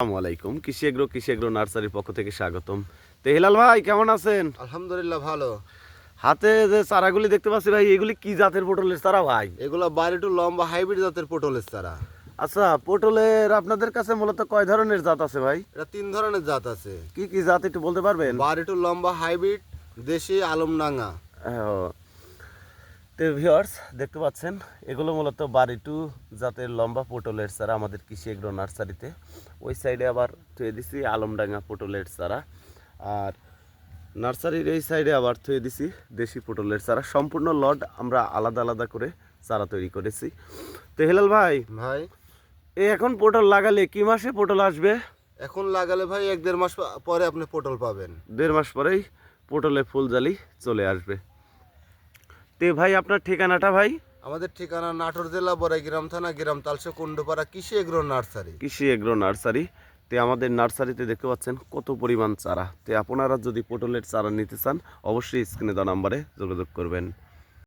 আসসালামু আলাইকুম। কৃষি এগ্রো কৃষি এগ্রো নার্সারির পক্ষ থেকে স্বাগতম। তো হেলাল ভাই কেমন আছেন? আলহামদুলিল্লাহ ভালো। হাতে যে চারাগুলি দেখতে পাচ্ছি ভাই এগুলি কি জাতের পটলের চারা ভাই? এগুলো বাড়িটু লম্বা হাইব্রিড জাতের পটলের চারা। আচ্ছা পটলের আপনাদের কাছে মূলত কয় ধরনের জাত আছে ভাই? এটা তিন ধরনের জাত আছে। কি কি জাত একটু বলতে পারবেন? বাড়িটু লম্বা হাইব্রিড দেশি আলমডাঙ্গা ও, তো ভিউয়ার্স দেখতে পাচ্ছেন এগুলো মূলত বাড়ি টু জাতের লম্বা পটলের চারা আমাদের কৃষি এগ্রো নার্সারিতে। ওই সাইডে আবার থুয়ে দিছি আলমডাঙ্গা পটলের চারা আর নার্সারির এই সাইডে আবার থুয়ে দিছি দেশি পটলের চারা। সম্পূর্ণ লড আমরা আলাদা আলাদা করে চারা তৈরি করেছি। তো হেলাল ভাই ভাই। এই এখন পটল লাগালে কি মাসে পটল আসবে? এখন লাগালে ভাই এক দেড় মাস পরে আপনি পটল পাবেন। দেড় মাস পরেই পটলে ফুলজালি চলে আসবে। তে ভাই আপনার ঠিকানাটা ভাই? আমাদের ঠিকানা নাটোর জেলা বড়াইগ্রাম থানা গ্রাম Talsa Kundapara Krishi Agro Nursery. Krishi Agro Nursery. তে আমাদের নার্সারিতে দেখতে পাচ্ছেন কত পরিমাণ চারা। তে আপনারা যদি পটলের চারা নিতে চান অবশ্যই স্ক্রিনে দেওয়া নাম্বারে যোগাযোগ করবেন।